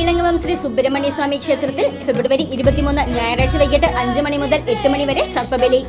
ഇളങ്ങമം ശ്രീ സുബ്രഹ്മണ്യ സ്വാമി ക്ഷേത്രത്തിൽ ഫെബ്രുവരി ഇരുപത്തിമൂന്ന് ഞായറാഴ്ച വൈകിട്ട് അഞ്ച് മണി മുതൽ എട്ട് മണി വരെ സർപ്പബലി.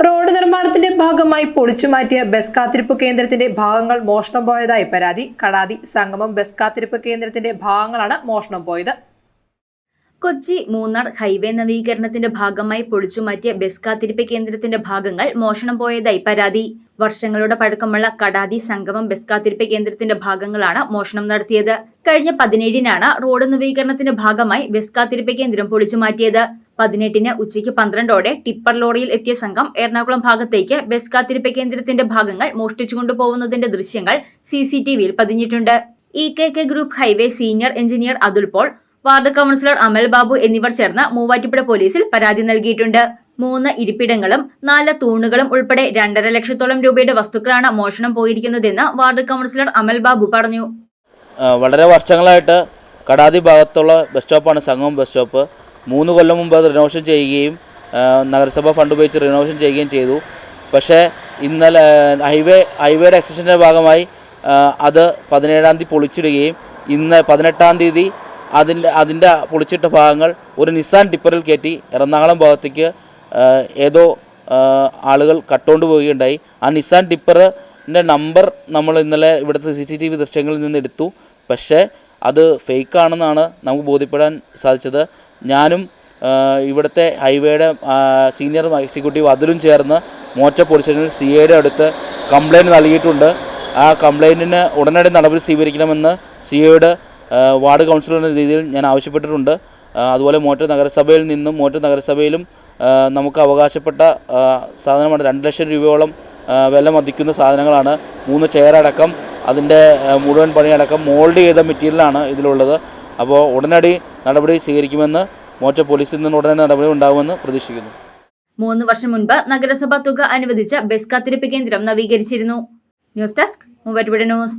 റോഡ് നിർമ്മാണത്തിന്റെ ഭാഗമായി പൊളിച്ചുമാറ്റിയ ബസ് കാത്തിരിപ്പ് കേന്ദ്രത്തിന്റെ ഭാഗങ്ങൾ മോഷണം പോയതായി പരാതി. കടാതി സംഗമം ബസ് കാത്തിരിപ്പ് കേന്ദ്രത്തിന്റെ ഭാഗങ്ങളാണ് മോഷണം പോയത്. കൊച്ചി മൂന്നാർ ഹൈവേ നവീകരണത്തിന്റെ ഭാഗമായി പൊളിച്ചുമാറ്റിയ ബസ് കാത്തിരിപ്പ് കേന്ദ്രത്തിന്റെ ഭാഗങ്ങൾ മോഷണം പോയതായി പരാതി. വർഷങ്ങളുടെ പഴക്കമുള്ള കടാതി സംഗമം ബസ് കാത്തിരിപ്പ് കേന്ദ്രത്തിന്റെ ഭാഗങ്ങളാണ് മോഷണം നടത്തിയത്. കഴിഞ്ഞ പതിനേഴിനാണ് റോഡ് നവീകരണത്തിന്റെ ഭാഗമായി ബസ് കാത്തിരിപ്പ് കേന്ദ്രം പൊളിച്ചുമാറ്റിയത്. പതിനെട്ടിന് ഉച്ചയ്ക്ക് പന്ത്രണ്ടോടെ ടിപ്പർ ലോറിയിൽ എത്തിയ സംഘം എറണാകുളം ഭാഗത്തേക്ക് ബസ് കാത്തിരിപ്പ് കേന്ദ്രത്തിന്റെ ഭാഗങ്ങൾ മോഷ്ടിച്ചു കൊണ്ടുപോകുന്നതിന്റെ ദൃശ്യങ്ങൾ സി സി ടി വിയിൽ പതിഞ്ഞിട്ടുണ്ട്. E K K group highway senior engineer Atul Paul ward councillor Amal Babu എന്നിവർ ചേർന്ന് മൂവാറ്റുപുഴ പോലീസിൽ പരാതി നൽകിയിട്ടുണ്ട്. മൂന്ന് ഇരിപ്പിടങ്ങളും നാല് തൂണുകളും ഉൾപ്പെടെ രണ്ടര ലക്ഷത്തോളം രൂപയുടെ വസ്തുക്കളാണ് മോഷണം പോയിരിക്കുന്നതെന്ന് വാർഡ് കൗൺസിലർ അമൽ ബാബു പറഞ്ഞു. വളരെ വർഷങ്ങളായിട്ട് കടാതി ഭാഗത്തുള്ള ബസ് സ്റ്റോപ്പാണ് സംഗമം ബസ് സ്റ്റോപ്പ്. മൂന്ന് കൊല്ലം മുമ്പ് അത് റിനോവേഷൻ ചെയ്യുകയും നഗരസഭ ഫണ്ട് ഉപയോഗിച്ച് റിനോവേഷൻ ചെയ്യുകയും ചെയ്തു. പക്ഷേ ഇന്നലെ ഹൈവേ ഹൈവേയുടെ എക്സ്റ്റൻഷന്റെ ഭാഗമായി അത് പതിനേഴാം തീയതി പൊളിച്ചിടുകയും ഇന്ന് പതിനെട്ടാം തീയതി അതിന്റെ അതിന്റെ പൊളിച്ചിട്ട ഭാഗങ്ങൾ ഒരു നിസാൻ ടിപ്പറിൽ കയറ്റി എറണാകുളം ഭാഗത്തേക്ക് ഏതോ ആളുകൾ കട്ടുകൊണ്ട് പോവുകയുണ്ടായി. ആ നിസാൻ ടിപ്പറിന്റെ നമ്പർ നമ്മൾ ഇന്നലെ ഇവിടുത്തെ സി സി ടി വി ദൃശ്യങ്ങളിൽ നിന്ന് എടുത്തു. പക്ഷേ അത് ഫേക്ക് ആണെന്നാണ് നമുക്ക് ബോധ്യപ്പെടാൻ സാധിച്ചത്. ഞാനും ഇവിടുത്തെ ഹൈവേയുടെ സീനിയർ എക്സിക്യൂട്ടീവ് അതിലും ചേർന്ന് മോറ്റ പോലീസ് സി എയുടെ അടുത്ത് കംപ്ലയിന്റ് നൽകിയിട്ടുണ്ട്. ആ കംപ്ലയിന്റിന് ഉടനടി നടപടി സ്വീകരിക്കണമെന്ന് സി എയുടെ വാർഡ് കൗൺസിലർ രീതിയിൽ ഞാൻ ആവശ്യപ്പെട്ടിട്ടുണ്ട്. അതുപോലെ മോറ്റർ നഗരസഭയിൽ നിന്നും മോറ്റർ നഗരസഭയിലും നമുക്ക് അവകാശപ്പെട്ട സാധനമാണ് രണ്ട് ലക്ഷം രൂപയോളം വില മതിക്കുന്ന സാധനങ്ങളാണ്. മൂന്ന് ചെയർ അടക്കം അതിന്റെ മുഴുവൻ പണിയടക്കം മോൾഡ് ചെയ്ത മെറ്റീരിയലാണ് ഇതിലുള്ളത്. അപ്പോൾ ഉടനടി നടപടി സ്വീകരിക്കുമെന്ന് മോറ്റ പോലീസിൽ നിന്ന് ഉടനടി നടപടി ഉണ്ടാകുമെന്ന് പ്രതീക്ഷിക്കുന്നു. മൂന്ന് വർഷം മുൻപ് നഗരസഭ തുക അനുവദിച്ച ബസ് കാത്തിരിപ്പ് കേന്ദ്രം നവീകരിച്ചിരുന്നു. News desk Muvattupuzha news.